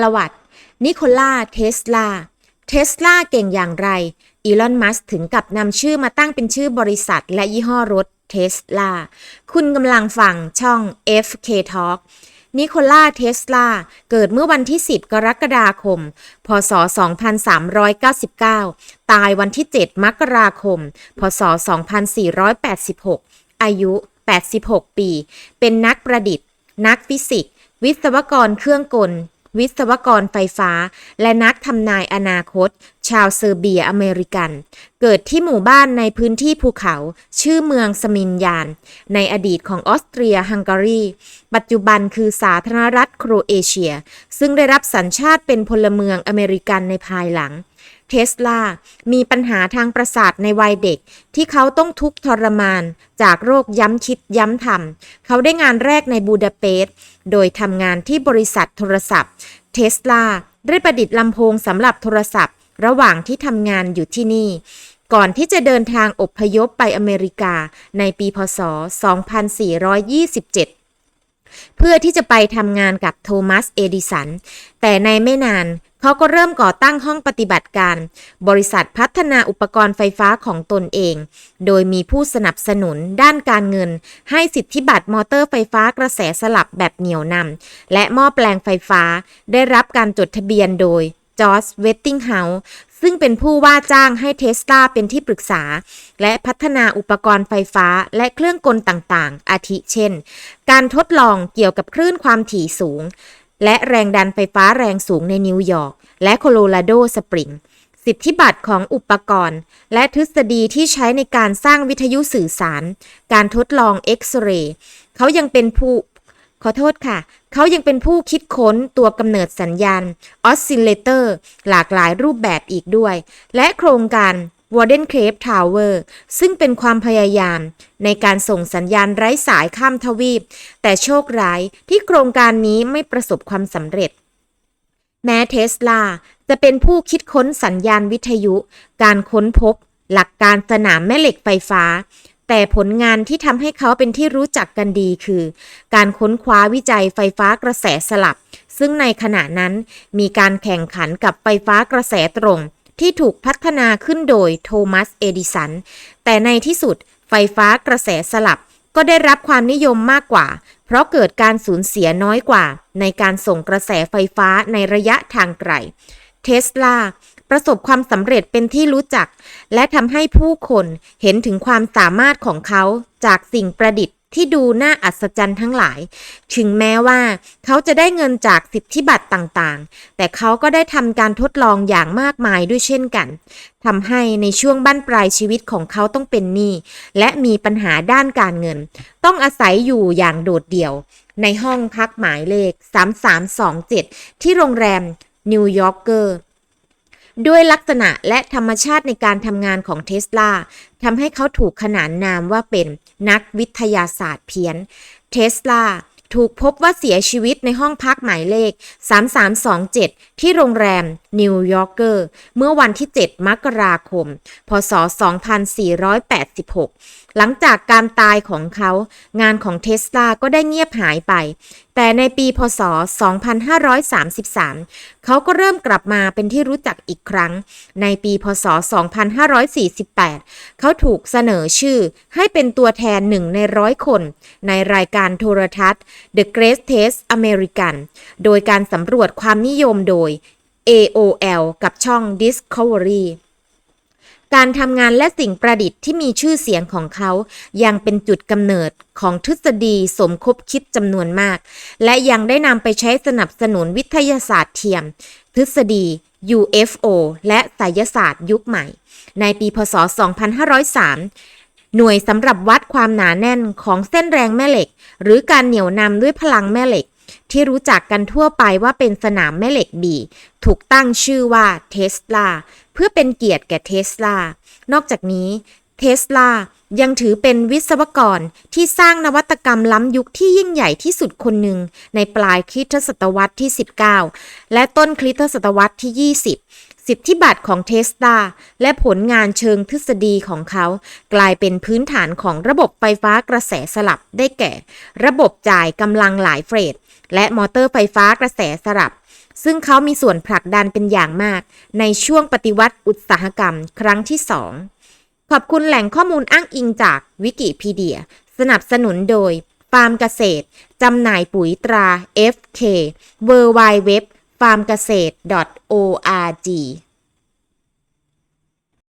ประวัติ นิโคล่าเทสลา เทสลาเก่งอย่างไร อีลอน มัสถึงกับนำชื่อมาตั้งเป็นชื่อบริษัทและยี่ห้อรถเทสลา คุณกำลังฟังช่อง FK Talk นิโคล่าเทสลา เกิดเมื่อวันที่ 10 กรกฎาคม พศ 2399 ตายวันที่ 7 มกราคม พศ 2486 อายุ 86 ปี เป็นนักประดิษฐ์ นักฟิสิกส์ วิศวกรเครื่องกล วิศวกรไฟฟ้า และนักทำนายอนาคต ชาวเซอร์เบียอเมริกัน เกิดที่หมู่บ้านในพื้นที่ภูเขา ชื่อเมืองสมินยาน ในอดีตของออสเตรียฮังการี ปัจจุบันคือสาธารณรัฐโครเอเชีย ซึ่งได้รับสัญชาติเป็นพลเมืองอเมริกันในภายหลัง เทสลา มีปัญหาทางประสาทในวัยเด็ก ที่เขาต้องทุกข์ทรมาน จากโรคย้ำคิดย้ำทำเขาได้งานแรกในบูดาเปสต์โดยทำงานที่บริษัทโทรศัพท์เทสลาได้ประดิษฐ์ลำโพงสำหรับโทรศัพท์ ระหว่างที่ทำงานอยู่ที่นี่ ก่อนที่จะเดินทางอพยพไปอเมริกาในปีพศ 2427 เพื่อที่จะไปทำงานกับโทมัส เอดิสัน แต่ในไม่นาน เขาก็เริ่มก่อตั้งห้องปฏิบัติการ บริษัทพัฒนาอุปกรณ์ไฟฟ้าของตนเอง โดยมีผู้สนับสนุนด้านการเงิน ให้สิทธิบัตรมอเตอร์ไฟฟ้ากระแสสลับแบบเหนี่ยวนำและหม้อแปลงไฟฟ้า ได้รับการจดทะเบียนโดยจอร์จเวตติงเฮาส์ซึ่งเป็นผู้ว่าจ้างให้เทสลาเป็นที่ปรึกษา และพัฒนาอุปกรณ์ไฟฟ้าและเครื่องกลต่างๆ อาทิเช่น การทดลองเกี่ยวกับคลื่นความถี่สูง และแรงดันไฟฟ้าแรงสูงในนิวยอร์กและโคโลราโดสปริง สิทธิบัตรของอุปกรณ์ และทฤษฎีที่ใช้ในการสร้างวิทยุสื่อสาร การทดลองเอ็กซเรย์เขายังเป็นผู้ขอโทษค่ะ เขายังเป็นผู้คิดค้นตัวกำเนิดสัญญาณออสซิลเลเตอร์ หลากหลายรูปแบบอีกด้วย และโครงการ Warden Cave Tower ซึ่งเป็นความพยายามในการส่งสัญญาณไร้สายข้ามทวีป แต่โชคร้ายที่โครงการนี้ไม่ประสบความสำเร็จ แม้เทสลาจะเป็นผู้คิดค้นสัญญาณวิทยุ การค้นพบ หลักการสนามแม่เหล็กไฟฟ้า แต่ผลงานที่ทำให้เขาเป็นที่รู้จักกันดีคือ การค้นคว้าวิจัยไฟฟ้ากระแสสลับ ซึ่งในขณะนั้นมีการแข่งขันกับไฟฟ้ากระแสตรง ที่ถูกพัฒนาขึ้นโดยโทมัส เอดิสัน แต่ในที่สุดไฟฟ้ากระแสสลับก็ได้รับความนิยมมากกว่า เพราะเกิดการสูญเสียน้อยกว่า ในการส่งกระแสไฟฟ้าในระยะทางไกล เทสลาประสบความสำเร็จเป็นที่รู้จัก และทำให้ผู้คนเห็นถึงความสามารถของเขาจากสิ่งประดิษฐ์ ที่ดูน่าอัศจรรย์ทั้งหลาย ถึงแม้ว่าเขาจะได้เงินจากสิทธิบัตรต่างๆ แต่เขาก็ได้ทำการทดลองอย่างมากมายด้วยเช่นกัน ทำให้ในช่วงบั้นปลายชีวิตของเขาต้องเป็นหนี้ และมีปัญหาด้านการเงิน ต้องอาศัยอยู่อย่างโดดเดี่ยว ในห้องพักหมายเลข 3327 ที่โรงแรมนิวยอร์กเกอร์ ด้วยลักษณะและธรรมชาติในการทำงานของเทสลาทำให้เขาถูกขนานนามว่าเป็นนักวิทยาศาสตร์เพี้ยนเทสลาถูกพบว่าเสียชีวิตในห้องพักหมายเลข 3327 ที่โรงแรมนิวยอร์กเกอร์เมื่อวันที่ 7 มกราคม พศ 2486หลังจากการตายของเขา งานของเทสลาก็ได้เงียบหายไป แต่ในปีพศ 2533 เขาก็เริ่มกลับมาเป็นที่รู้จักอีกครั้ง ในปีพศ 2548 เขาถูกเสนอชื่อให้เป็นตัวแทนหนึ่งในร้อยคน ในรายการโทรทัศน์ The Greatest American โดยการสำรวจความนิยมโดย AOL กับช่อง Discovery การทำงานและสิ่งประดิษฐ์ที่มีชื่อเสียงของเขา ยังเป็นจุดกำเนิดของทฤษฎีสมคบคิดจำนวนมาก และยังได้นำไปใช้สนับสนุนวิทยาศาสตร์เทียม ทฤษฎี UFO และไสยศาสตร์ยุคใหม่ ในปีพศ 2503หน่วยสำหรับวัดความหนาแน่นของเส้นแรงแม่เหล็ก หรือการเหนี่ยวนำด้วยพลังแม่เหล็ก ที่รู้จักกันทั่วไปว่าเป็นสนามแม่เหล็กบี ถูกตั้งชื่อว่าเทสลาเพื่อเป็นเกียรติแก่เทสลานอกจากนี้เทสลายังถือเป็นวิศวกรที่สร้างนวัตกรรมล้ำยุคที่ยิ่งใหญ่ที่สุดคนหนึ่ง ในปลายคริสตศตวรรษที่ 19 และต้นคริสตศตวรรษที่ 20 สิทธิบัตรของเทสลาและผลงานเชิงทฤษฎีของเขา กลายเป็นพื้นฐานของระบบไฟฟ้ากระแสสลับได้แก่ ระบบจ่ายกำลังหลายเฟส และมอเตอร์ไฟฟ้ากระแสสลับ ซึ่งเขามีส่วนผลักดันเป็นอย่างมาก ในช่วงปฏิวัติอุตสาหกรรมครั้งที่สองขอบคุณแหล่งข้อมูลอ้างอิงจากวิกิพีเดีย สนับสนุนโดยฟาร์มเกษตร จำหน่ายปุ๋ยตรา FK w w w f a r m g a s e t org